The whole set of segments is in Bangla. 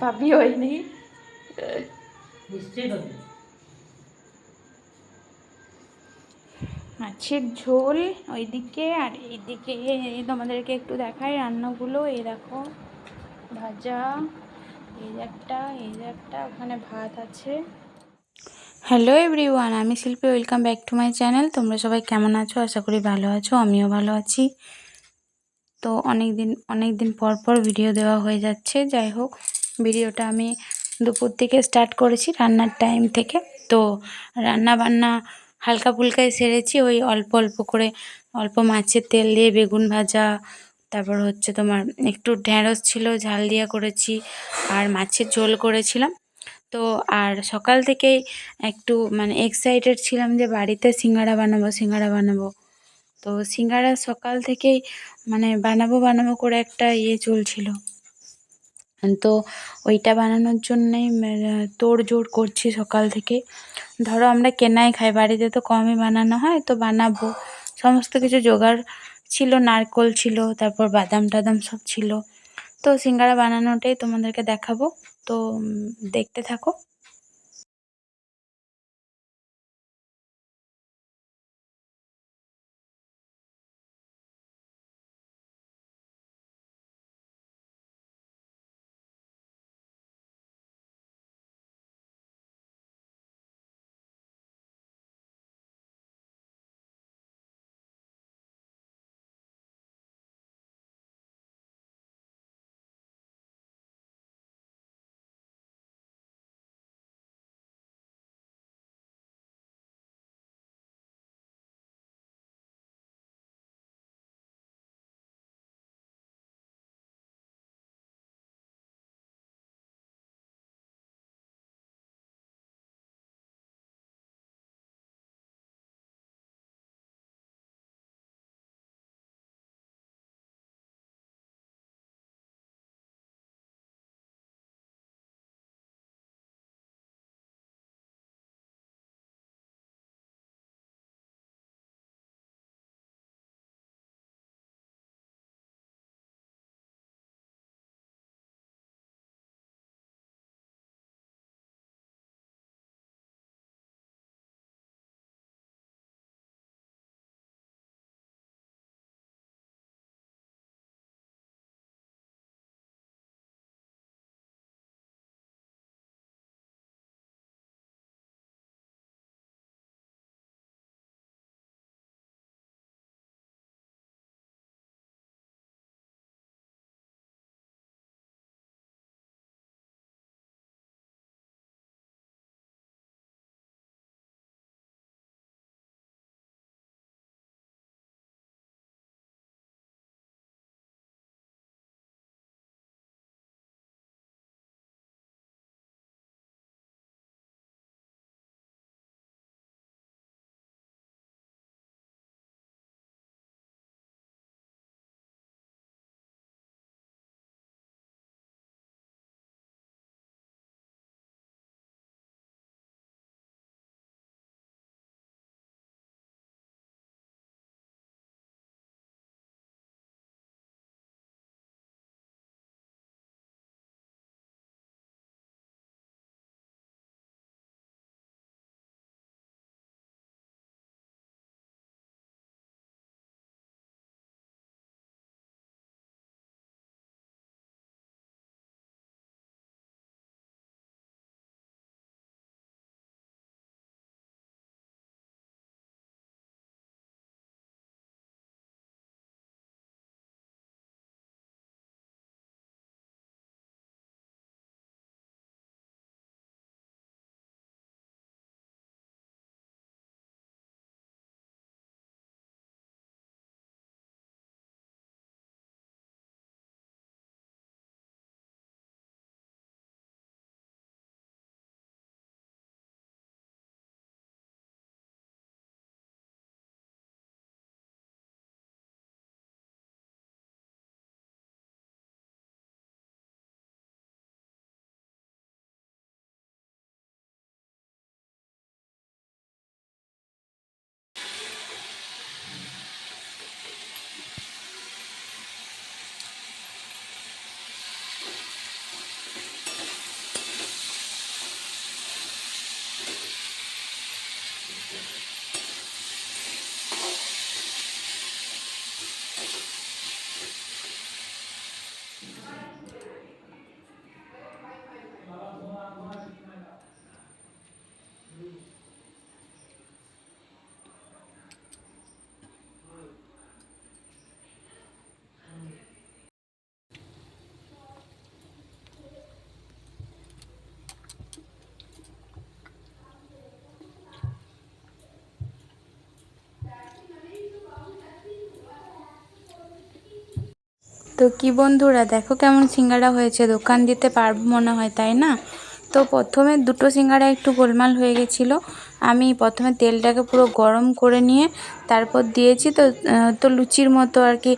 পাবি হয়নি। নিশ্চয়ই মাছের ঝোল ওইদিকে আর এইদিকে তোমাদেরকে একটু দেখাই রান্নাগুলো। এই দেখো ভাজা এই যে একটা এই যে একটা ওখানে ভাত আছে। হ্যালো এভরিওয়ান আমি Shilpi welcome back to my channel তোমরা সবাই কেমন আছো? আশা করি ভালো আছো আমিও ভালো আছি। তো অনেক দিন অনেক দিন পর পর ভিডিও দেওয়া হয়ে যাচ্ছে। যাই হোক ভিডিওটা আমি দুপুর থেকে স্টার্ট করেছি রান্নার টাইম থেকে। তো রান্না বান্না হালকা ফুলকায় সেরেছি, ওই অল্প অল্প করে, অল্প মাছের তেল দিয়ে বেগুন ভাজা, তারপর হচ্ছে তোমার একটু ঢ্যাঁড়স ছিল, ঝাল দিয়া করেছি আর মাছের ঝোল করেছিলাম। তো আর সকাল থেকেই একটু মানে এক্সাইটেড ছিলাম যে বাড়িতে সিঙ্গাড়া বানাবো সিঙ্গাড়া বানাবো। তো সিঙ্গাড়া সকাল থেকেই মানে বানাবো বানাবো করে একটা ইয়ে চলছিল। তো ওইটা বানানোর জন্যেই তোড় জোড় করছি সকাল থেকে। ধরো আমরা কেনাই খাই, বাড়িতে তো কমই বানানো হয়, তো বানাবো। সমস্ত কিছু জোগাড় ছিল, নারকোল ছিল, তারপর বাদাম টাদাম সব ছিল। তো সিঙ্গারা বানানোটাই তোমাদেরকে দেখাবো। তো দেখতে থাকো। তো কি বন্ধুরা, দেখো কেমন সিঙ্গারা হয়েছে। দোকান দিতে পারব মনে হয়, তাই না? তো প্রথমে দুটো সিঙ্গারা একটু গোলমাল হয়ে গেছিল। আমি প্রথমে তেলটাকে পুরো গরম করে নিয়ে তারপর দিয়েছি তো তো লুচির মতো আর কি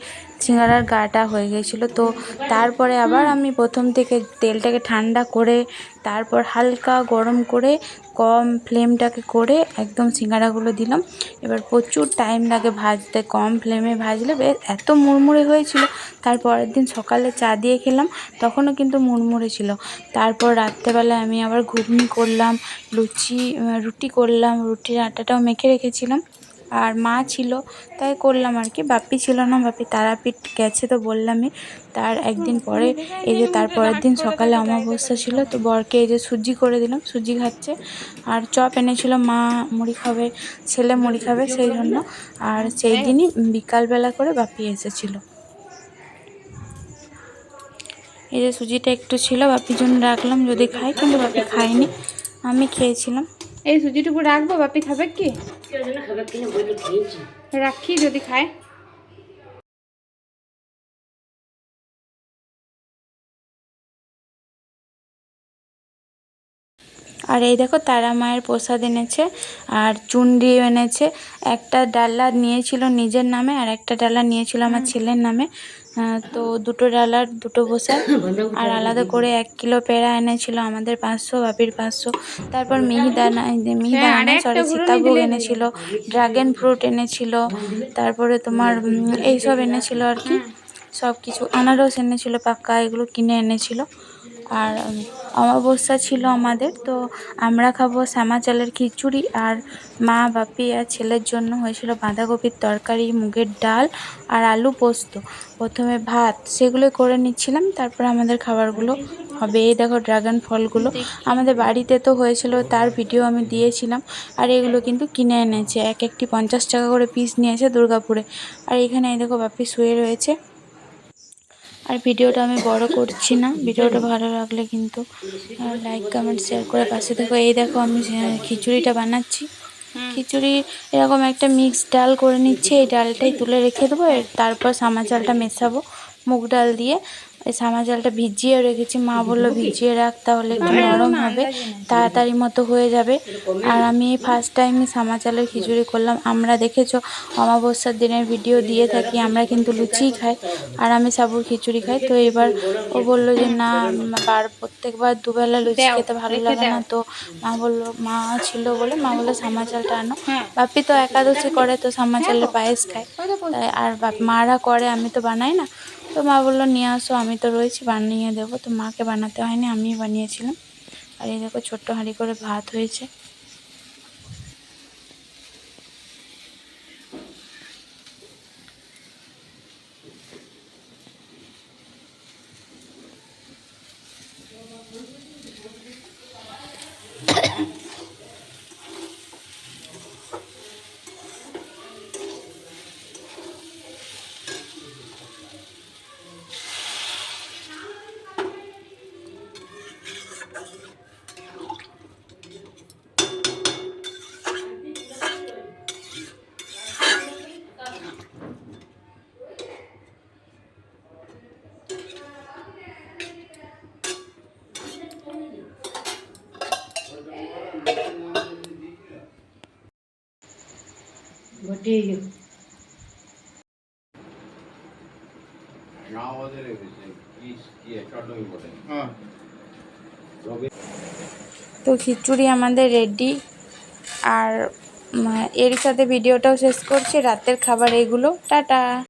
সিঙ্গারার গাটা হয়ে গেছিল, তো তারপরে আবার আমি প্রথম থেকে তেলটাকে ঠান্ডা করে, তারপর হালকা গরম করে, কম ফ্লেমটাকে করে একদম সিঙ্গারাগুলো দিলাম। এবার প্রচুর টাইম লাগে ভাজতে, কম ফ্লেমে ভাজলে বেশ, এত মুড়মুড়ে হয়েছিল। তারপরের দিন সকালে চা দিয়ে খেলাম, তখনও কিন্তু মুড়মুড়ে ছিল। তারপর রাত্রেবেলায় আমি আবার ঘুগনি করলাম, লুচি রুটি করলাম, রুটির আটাটাও মেখে রেখেছিলাম। আর মা ছিল, তাই করলাম আর কি। বাপ্পি ছিল না, বাপ্পি তারাপীঠ গেছে তো বললামই। তার একদিন পরে, এই যে তারপরের দিন সকালে অমাবস্যা ছিল, তো বরকে এই যে সুজি করে দিলাম, সুজি খাচ্ছে। আর চপ এনেছিল, মা মুড়ি খাবে, ছেলে মুড়ি খাবে সেই জন্য। আর সেই দিনই বিকালবেলা করে বাপি এসেছিল। এই যে সুজিটা একটু ছিল বাপির জন্য রাখলাম, যদি খাই কিন্তু বাপি খায়নি। আমি খেয়েছিলাম। এই সুজিটুকু রাখব বাপি খাবে কি? রাখি যদি খায়। আর এই দেখো তারা মায়ের প্রসাদ এনেছে আর চুন্ডি এনেছে। একটা ডালা নিয়েছিল নিজের নামে আর একটা ডালা নিয়েছিল আমার ছেলের নামে। তো দুটো ডালার দুটো প্রসাদ আর আলাদা করে এক কিলো পেড়া এনেছিল আমাদের পাঁচশো বাপির পাঁচশো। তারপর মিহিদানা মিহিদানা সরি সীতাভোগ এনেছিল ড্রাগন ফ্রুট এনেছিল তারপরে তোমার এইসব এনেছিল আর কি। সব কিছু আনারস এনেছিল পাক্কা এগুলো কিনে এনেছিল। আর অমাবস্যা ছিল আমাদের, তো আমরা খাব শ্যামা চালের খিচুড়ি আর মা, বাপি আর ছেলের জন্য হয়েছিল বাঁধাকপির তরকারি, মুগের ডাল আর আলু পোস্ত। প্রথমে ভাত সেগুলো করে নিচ্ছিলাম, তারপর আমাদের খাবারগুলো হবে। এই দেখো ড্রাগন ফলগুলো। আমাদের বাড়িতে তো হয়েছিল, তার ভিডিও আমি দিয়েছিলাম, আর এগুলো কিন্তু কিনে এনেছে। এক একটি পঞ্চাশ টাকা করে পিস নিয়েছে দুর্গাপুরে। আর এখানে এই দেখো বাপি শুয়ে রয়েছে। আর ভিডিওটা আমি বড় করছি না। ভিডিওটা ভালো লাগলে কিন্তু লাইক কমেন্ট শেয়ার করে পাশে দেখো এই দেখো আমি খিচুড়িটা বানাচ্ছি। খিচুড়ি এরকম একটা মিক্স ডাল করে নিচ্ছি। এই ডালটাই তুলে রেখে দেবো। তারপর সামা চালটা মেশাবো, মুগ ডাল দিয়ে। এই সামা চালটা ভিজিয়ে রেখেছি। মা বলল ভিজিয়ে রাখ তাহলে একটু নরম হবে তাড়াতাড়ি মতো হয়ে যাবে। আর আমি এই ফার্স্ট টাইমই সামা চালের খিচুড়ি করলাম। আমরা দেখেছ অমাবস্যার দিনের ভিডিও দিয়ে থাকি আমরা কিন্তু লুচিই খাই আর আমি সাবুর খিচুড়ি খাই। তো এবার ও বলল যে না বার প্রত্যেকবার দুবেলা লুচি খেতে ভালো লাগে না। তো মা বলল মা ছিল বলে মা বলল সামা চালটা আনো। বাপি তো একাদশী করে তো সামা চালের পায়েস খায়। আর বাপ মারা করে আমি তো বানাই না। তো মা বলল, নিয়ে আসো, আমি তো রয়েছি, বানিয়ে দেবো। তো মাকে বানাতে হয়নি আমি বানিয়েছিলাম। আর এই দেখো, ছোট্ট হাঁড়ি করে ভাত হয়েছে। চট্টগ্রাম বলে তো খিচুড়ি আমাদের রেডি আর এর সাথে ভিডিওটাও শেষ করছি রাতের খাবার এগুলো টাটা।